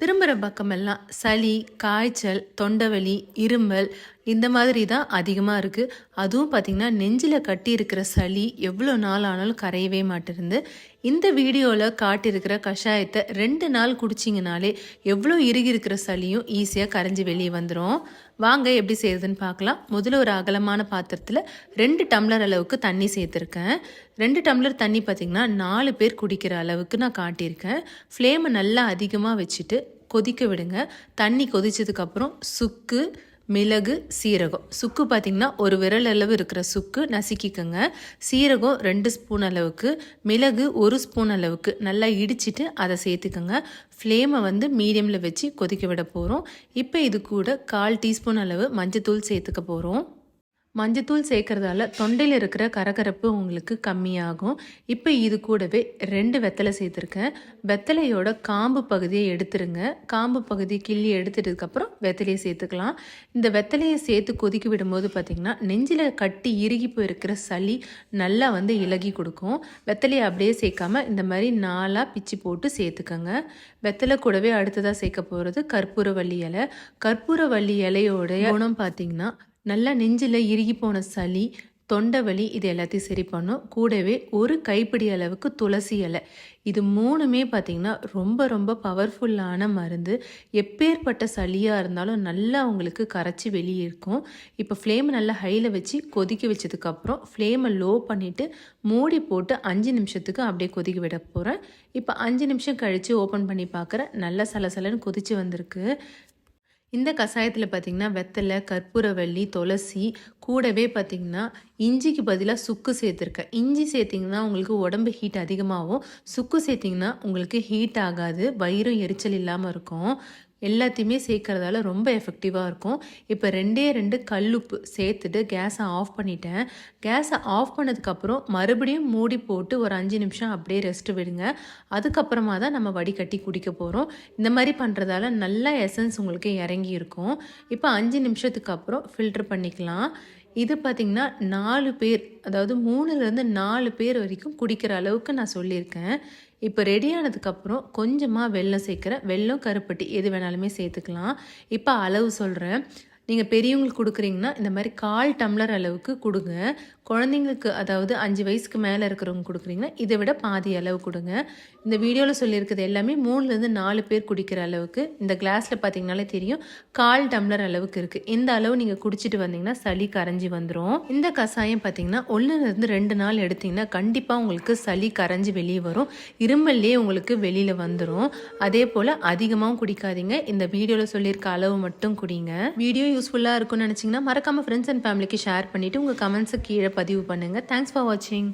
திரும்புகிற பக்கமெல்லாம் சளி காய்ச்சல் தொண்டவலி இருமல் இந்த மாதிரி தான் அதிகமாக இருக்குது அதுவும் பார்த்திங்கன்னா நெஞ்சில் கட்டி இருக்கிற சளி எவ்வளோ நாள் ஆனாலும் கரையவே மாட்டேருந்து இந்த வீடியோவில் காட்டியிருக்கிற கஷாயத்தை ரெண்டு நாள் குடிச்சிங்கனாலே எவ்வளோ இறுகி இருக்கிற சளியும் ஈஸியாக கரைஞ்சி வெளியே வந்துடும் வாங்க எப்படி செய்யுதுன்னு பார்க்கலாம். முதல்ல ஒரு அகலமான பாத்திரத்தில் ரெண்டு டம்ளர் அளவுக்கு தண்ணி சேர்த்துருக்கேன். ரெண்டு டம்ளர் தண்ணி பார்த்திங்கன்னா நாலு பேர் குடிக்கிற அளவுக்கு நான் காட்டியிருக்கேன். ஃப்ளேமை நல்லா அதிகமாக வச்சுட்டு கொதிக்க விடுங்க. தண்ணி கொதிச்சதுக்கப்புறம் சுக்கு மிளகு சீரகம். சுக்கு பார்த்திங்கன்னா ஒரு விரல் அளவு இருக்கிற சுக்கு நசுக்கிக்கோங்க. சீரகம் ரெண்டு ஸ்பூன் அளவுக்கு மிளகு ஒரு ஸ்பூன் அளவுக்கு நல்லா இடிச்சிட்டு அதை சேர்த்துக்கோங்க. ஃப்ளேமை வந்து மீடியமில் வச்சு கொதிக்க விட போகிறோம் இப்போ இது கூட கால் டீஸ்பூன் அளவு மஞ்சத்தூள் சேர்த்துக்க போகிறோம் மஞ்சத்தூள் சேர்க்கறதால தொண்டையில் இருக்கிற கரகரப்பு உங்களுக்கு கம்மியாகும். இப்போ இது கூடவே ரெண்டு வெத்தலை சேர்த்துருக்கேன். வெத்தலையோட காம்பு பகுதியை எடுத்துருங்க. காம்பு பகுதியை கிள்ளி எடுத்துட்டதுக்கப்புறம் வெத்தலையை சேர்த்துக்கலாம். இந்த வெத்தலையை சேர்த்து கொதிக்க விடும்போது பார்த்திங்கன்னா நெஞ்சில் கட்டி இறுகி போயிருக்கிற சளி நல்லா வந்து இலகி கொடுக்கும். வெத்தலையை அப்படியே சேர்க்காம இந்த மாதிரி நாலாக பிச்சு போட்டு சேர்த்துக்கோங்க. வெத்தலை கூடவே அடுத்ததாக சேர்க்க போகிறது கற்பூரவள்ளி இலை. கற்பூரவள்ளி இலையோடைய குணம் பார்த்திங்கன்னா நல்லா நெஞ்சில் இறுகி போன சளி தொண்டை வலி இது எல்லாத்தையும் சரி பண்ணும். கூடவே ஒரு கைப்பிடி அளவுக்கு துளசி இலை. இது மூணுமே பார்த்திங்கன்னா ரொம்ப ரொம்ப பவர்ஃபுல்லான மருந்து. எப்பேற்பட்ட சளியாக இருந்தாலும் நல்லா உங்களுக்கு கரைச்சி வெளியே இருக்கும். இப்போ ஃப்ளேமை நல்லா ஹையில் வச்சு கொதிக்க வச்சதுக்கப்புறம் ஃப்ளேமை லோ பண்ணிவிட்டு மூடி போட்டு அஞ்சு நிமிஷத்துக்கு அப்படியே கொதிக்க விட போகிறேன் இப்போ அஞ்சு நிமிஷம் கழித்து ஓப்பன் பண்ணி பார்க்குறேன் நல்லா சலசலன்னு கொதித்து வந்திருக்கு. இந்த கஷாயத்தில் பார்த்திங்கன்னா வெத்தலை கற்பூரவள்ளி துளசி கூடவே பார்த்திங்கன்னா இஞ்சிக்கு பதிலாக சுக்கு சேர்த்துருக்கேன். இஞ்சி சேர்த்திங்கன்னா உங்களுக்கு உடம்பு ஹீட் அதிகமாகும். சுக்கு சேர்த்திங்கன்னா உங்களுக்கு ஹீட் ஆகாது வயிறும் எரிச்சல் இல்லாமல் இருக்கும். எல்லாத்தையுமே சேர்க்கறதால ரொம்ப எஃபெக்டிவாக இருக்கும். இப்போ ரெண்டே ரெண்டு கல்லுப்பு சேர்த்துட்டு கேஸை ஆஃப் பண்ணிட்டேன். கேஸை ஆஃப் பண்ணதுக்கப்புறம் மறுபடியும் மூடி போட்டு ஒரு அஞ்சு நிமிஷம் அப்படியே ரெஸ்ட் விடுங்க. அதுக்கப்புறமா தான் நம்ம வடிகட்டி குடிக்க போகிறோம் இந்த மாதிரி பண்ணுறதால நல்ல எசன்ஸ் உங்களுக்கு இறங்கி இருக்கும். இப்போ அஞ்சு நிமிஷத்துக்கு அப்புறம் ஃபில்ட்ரு பண்ணிக்கலாம். இது பார்த்திங்கன்னா நாலு பேர் அதாவது மூணுலேருந்து நாலு பேர் வரைக்கும் குடிக்கிற அளவுக்கு நான் சொல்லியிருக்கேன். இப்போ ரெடி ஆனதுக்கப்புறம் கொஞ்சமாக வெள்ளம் சேர்க்குறேன் வெள்ளம் கருப்பட்டி எது வேணாலுமே சேர்த்துக்கலாம். இப்போ அளவு சொல்கிறேன் நீங்கள் பெரியவங்களுக்கு கொடுக்குறீங்கன்னா இந்த மாதிரி கால் டம்ளர் அளவுக்கு கொடுங்க. குழந்தைங்களுக்கு அதாவது அஞ்சு வயசுக்கு மேலே இருக்கிறவங்க கொடுக்குறீங்கன்னா இதை விட பாதி அளவு கொடுங்க. இந்த வீடியோவில் சொல்லியிருக்கிறது எல்லாமே மூணுலேருந்து நாலு பேர் குடிக்கிற அளவுக்கு இந்த கிளாஸில் பார்த்தீங்கனாலே தெரியும் கால் டம்ளர் அளவுக்கு இருக்குது இந்த அளவு நீங்கள் குடிச்சிட்டு வந்தீங்கன்னா சளி கரைஞ்சி வந்துடும் இந்த கஷாயம் பார்த்தீங்கன்னா ஒன்றுலேருந்து ரெண்டு நாள் எடுத்திங்கன்னா கண்டிப்பாக உங்களுக்கு சளி கரைஞ்சி வெளியே வரும். இருமல்லே உங்களுக்கு வெளியில் வந்துடும் அதே போல் அதிகமாகவும் குடிக்காதீங்க. இந்த வீடியோவில் சொல்லியிருக்க அளவு மட்டும் குடிங்க. வீடியோ யூஸ்ஃபுல்லாக இருக்கும்னு நினச்சிங்கன்னா மறக்காமல் ஃப்ரெண்ட்ஸ் அண்ட் ஃபேமிலிக்கு ஷேர் பண்ணிவிட்டு உங்கள் கமெண்ட்ஸை கீழே பதிவு பண்ணுங்கள் தேங்க்ஸ் ஃபார் வாட்சிங்